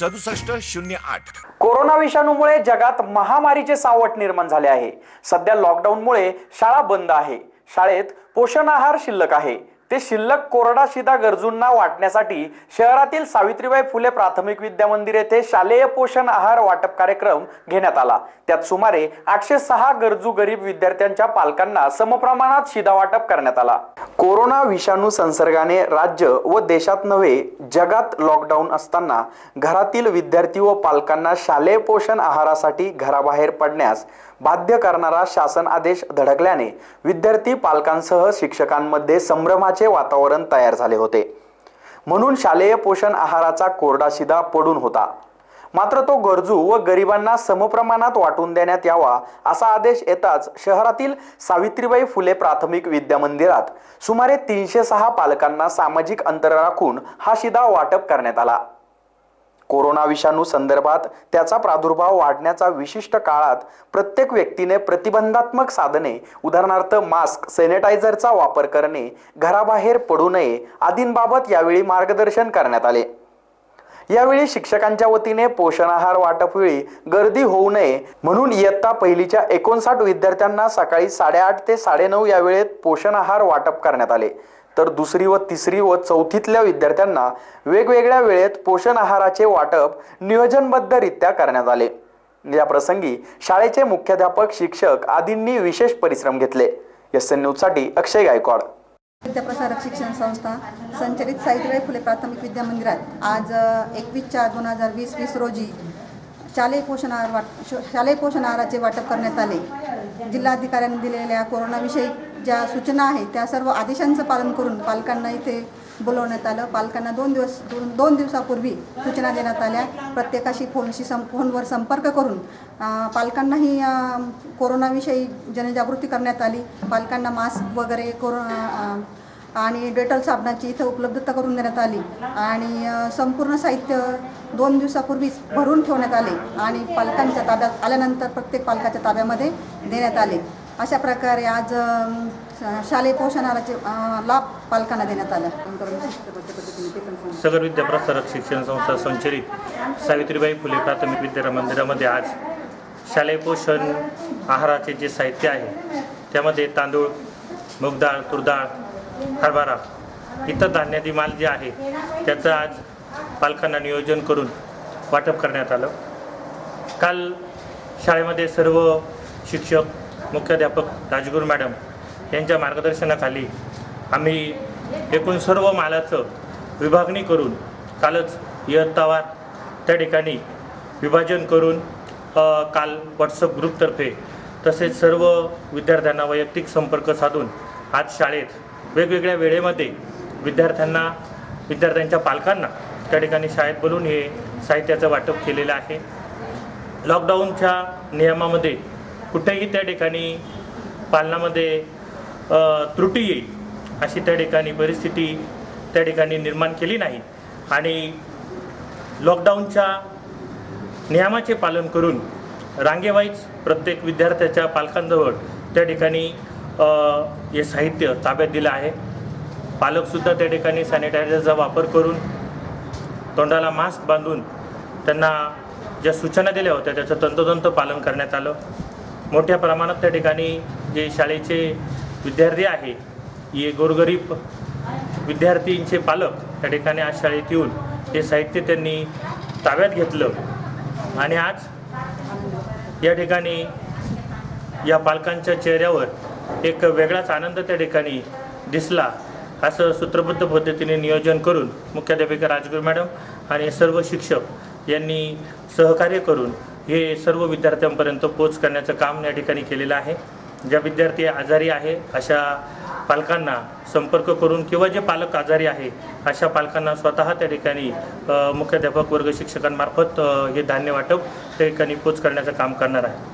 सदुसष्ट शून्य आठ. कोरोना विषाणूमुळे जगात महामारीचे सावट निर्माण झाले आहे. सध्या लॉकडाऊनमुळे शाळा बंद आहे. शाळेत पोषण आहार शिल्लक आहे. ते शिल्लक कोरडा शिदा गरजूंना वाटण्यासाठी शहरातील सावित्रीबाई फुले प्राथमिक विद्या मंदिर येथे शालेय पोषण आहार वाटप कार्यक्रम घेण्यात आला. त्यात सुमारे आठशे सहा गरजू गरीब विद्यार्थ्यांच्या पालकांना समप्रमाणात शिदा वाटप करण्यात आला. कोरोना विषाणू संसर्गाने राज्य व देशात नव्हे जगात लॉकडाऊन असताना घरातील विद्यार्थी व पालकांना शालेय पोषण आहारासाठी घराबाहेर पडण्यास बाध्य करणारा शासन आदेश धडकल्याने विद्यार्थी पालकांसह शिक्षकांमध्ये संभ्रमाचे वातावरण तयार झाले होते. म्हणून शालेय पोषण आहाराचा कोरडा शिदा पडून होता. मात्र तो गरजू व गरिबांना समप्रमाणात वाटून देण्यात यावा असा आदेश येताच शहरातील सावित्रीबाई फुले प्राथमिक विद्या मंदिरात सुमारे तीनशे सहा पालकांना सामाजिक अंतर राखून हा शिदा वाटप करण्यात आला. कोरोना विषाणू संदर्भात त्याचा प्रादुर्भाव वाढण्याचा विशिष्ट काळात प्रत्येक व्यक्तीने प्रतिबंधात्मक साधने उदाहरणार्थ मास्क सॅनिटायझरचा वापर करणे घराबाहेर पडू नये आदींबाबत यावेळी मार्गदर्शन करण्यात आले. यावेळी शिक्षकांच्या वतीने पोषण आहार वाटप वेळी गर्दी होऊ नये म्हणून इयत्ता पहिलीच्या एकोणसाठ विद्यार्थ्यांना सकाळी साडेआठ ते साडेनऊ या वेळेत पोषण आहार वाटप करण्यात आले. तर दुसरी व तिसरी व चौथीतल्या विद्यार्थ्यांना वेगवेगळ्या वेळेत पोषण आहाराचे वाटप नियोजनबद्धरित्या करण्यात आले. या प्रसंगी शाळेचे मुख्याध्यापक शिक्षक आदींनी विशेष परिश्रम घेतले. एस एन न्यूजसाठी अक्षय गायकवाड. विद्याप्रसारक शिक्षण संस्था संचलित सावित्रीबाई फुले प्राथमिक विद्या मंदिरात आज एकवीस चार दोन हजार वीस वीस रोजी शालेय पोषण आहार वाट श- शालेय पोषण आहाराचे वाटप करण्यात आले. जिल्हाधिकाऱ्यांनी दिलेल्या कोरोनाविषयी ज्या सूचना आहेत त्या सर्व आदेशांचं पालन करून पालकांना इथे बोलवण्यात आलं. पालकांना दोन दिवस दोन दोन दिवसापूर्वी सूचना देण्यात आल्या. प्रत्येकाशी फोनशी सं फोनवर संपर्क करून पालकांनाही कोरोनाविषयी जनजागृती करण्यात आली. पालकांना मास्क वगैरे कोरो आणि डेटॉल साबणाची इथं उपलब्धता करून देण्यात आली. आणि संपूर्ण साहित्य दोन दिवसापूर्वीच भरून ठेवण्यात आले आणि पालकांच्या ताब्यात आल्यानंतर प्रत्येक पालकाच्या ताब्यामध्ये देण्यात आले. अशा प्रकारे आज शालेय पोषणाचे लाभ पालकांना देण्यात आला. सगर विद्या प्रसारक शिक्षण संस्था संचलित सावित्रीबाई फुले प्राथमिक विद्या मंदिरामध्ये आज शालेय पोषण आहाराचे जे साहित्य आहे त्यामध्ये तांदूळ मूगडाळ तुरडाळ हरभरा. इतर धान्यादी माल जे आहे त्याचं आज पालकांना नियोजन करून वाटप करण्यात आलं. काल शाळेमध्ये सर्व शिक्षक मुख्याध्यापक राजगुरू मॅडम यांच्या मार्गदर्शनाखाली आम्ही एकूण सर्व मालाचं विभागणी करून कालच इयत्तावार त्या ठिकाणी विभाजन करून काल व्हॉट्सअप ग्रुपतर्फे तसेच सर्व विद्यार्थ्यांना वैयक्तिक संपर्क साधून आज शाळेत वेगवेगळ्या वेळेमध्ये विद्यार्थ्यांना विद्यार्थ्यांच्या पालकांना त्या ठिकाणी शाळेत बोलून हे साहित्याचं वाटप केलेलं आहे. लॉकडाऊनच्या नियमामध्ये कुठेही त्या ठिकाणी पालनामध्ये त्रुटी येईल अशी त्या ठिकाणी परिस्थिती त्या ठिकाणी निर्माण केली नाही. आणि लॉकडाऊनच्या नियमाचे पालन करून रांगेवाईज प्रत्येक विद्यार्थ्याच्या पालकांजवळ त्या ठिकाणी हे साहित्य ताब्यात दिलं आहे. पालकसुद्धा त्या ठिकाणी सॅनिटायझरचा वापर करून तोंडाला मास्क बांधून त्यांना ज्या सूचना दिल्या होत्या त्याचं तंतोतंत पालन करण्यात आलं. मोठ्या प्रमाणात त्या ठिकाणी जे शाळेचे विद्यार्थी आहे हे गोरगरीब विद्यार्थींचे पालक त्या ठिकाणी आज शाळेत येऊन हे साहित्य त्यांनी ताब्यात घेतलं. आणि आज या ठिकाणी या पालकांच्या चेहऱ्यावर एक वेगळाच आनंद त्या ठिकाणी दिसला असं सूत्रबद्ध पद्धतीने नियोजन करून मुख्याध्यापिका राजगुरू मॅडम आणि सर्व शिक्षक यांनी सहकार्य करून हे सर्व विद्यार्थ्यांपर्यंत पोच करण्याचं काम या ठिकाणी केलेलं आहे. ज्या विद्यार्थी आजारी आहे अशा पालकांना संपर्क करून किंवा जे पालक आजारी आहे अशा पालकांना स्वतः त्या ठिकाणी मुख्याध्यापक वर्ग शिक्षकांमार्फत हे धान्य वाटप त्या ठिकाणी पोच करण्याचं काम करणार आहे.